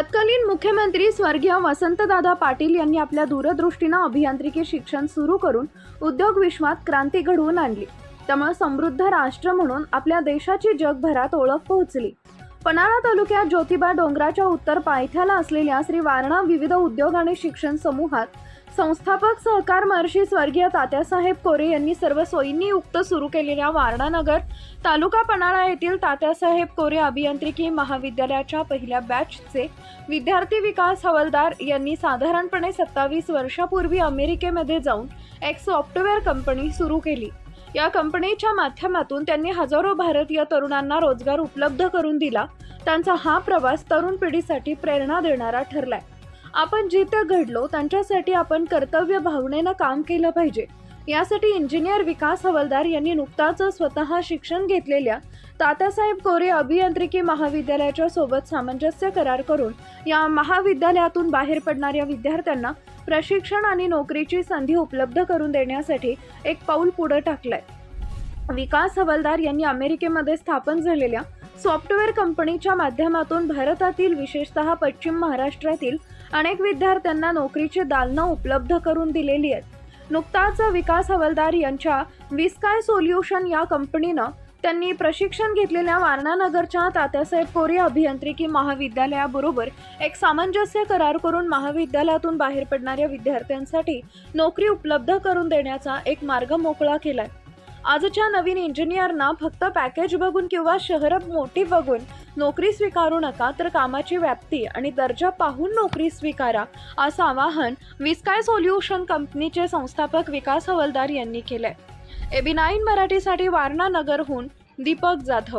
तत्कालीन मुख्यमंत्री स्वर्गीय वसंतदादा पाटील यांनी आपल्या दूरदृष्टीनं अभियांत्रिकी शिक्षण सुरू करून उद्योग विश्वात क्रांती घडवून आणली. त्यामुळे समृद्ध राष्ट्र म्हणून आपल्या देशाची जगभरात ओळख पोहोचली. पन्हाळा तालुक्यात ज्योतिबा डोंगराच्या उत्तर पायथ्याला असलेल्या श्री वारणा विविध उद्योग आणि शिक्षण समूहात संस्थापक सहकार महर्षी स्वर्गीय तात्यासाहेब कोरे यांनी सर्व सोयींनी युक्त सुरू केलेल्या वारणानगर तालुका पन्हाळा येथील तात्यासाहेब कोरे अभियांत्रिकी महाविद्यालयाच्या पहिल्या बॅचचे विद्यार्थी विकास हवलदार यांनी साधारणपणे सत्तावीस वर्षापूर्वी अमेरिकेमध्ये जाऊन एक सॉफ्टवेअर कंपनी सुरू केली. या कंपनीच्या माध्यमातून त्यांनी हजारो भारतीय तरुणांना रोजगार उपलब्ध करून दिला. त्यांचा हा प्रवास तरुण पिढीसाठी प्रेरणा देणारा ठरलाय. आपण जिथे घडलो त्यांच्यासाठी आपण कर्तव्य भावनेनं काम केलं पाहिजे. यासाठी इंजिनियर विकास हवलदार यांनी नुकताच स्वतः शिक्षण घेतलेल्या तात्यासाहेब कोरे अभियांत्रिकी महाविद्यालयाच्या सोबत सामंजस्य करार करून या महाविद्यालयातून बाहेर पडणाऱ्या विद्यार्थ्यांना प्रशिक्षण आणि नोकरीची संधी उपलब्ध करून देण्यासाठी एक पाऊल पुढे टाकलंय. विकास हवलदार यांनी अमेरिकेमध्ये स्थापन झालेल्या सॉफ्टवेअर कंपनीच्या माध्यमातून भारतातील विशेषतः पश्चिम महाराष्ट्रातील अनेक विद्यार्थ्यांना नोकरीची दालनं उपलब्ध करून दिलेली आहेत. नुकताच विकास हवलदार यांच्या विस्काय सोल्युशन या कंपनीनं त्यांनी प्रशिक्षण घेतलेल्या वारणानगरच्या तात्यासाहेब कोरे अभियांत्रिकी महाविद्यालयाबरोबर एक सामंजस्य करार करून महाविद्यालयातून बाहेर पडणाऱ्या विद्यार्थ्यांसाठी नोकरी उपलब्ध करून देण्याचा एक मार्ग मोकळा केलाय. आजच्या नवीन इंजिनियरना फक्त पॅकेज बघून किंवा शहर मोठी बघून नोकरी स्वीकारू नका तर कामाची व्याप्ती आणि दर्जा पाहून नोकरी स्वीकारा असं आवाहन विस्काय सोल्युशन कंपनीचे संस्थापक विकास हवलदार यांनी केलंय. एबी नाईन मराठीसाठी वारणा नगरहून दीपक जाधव.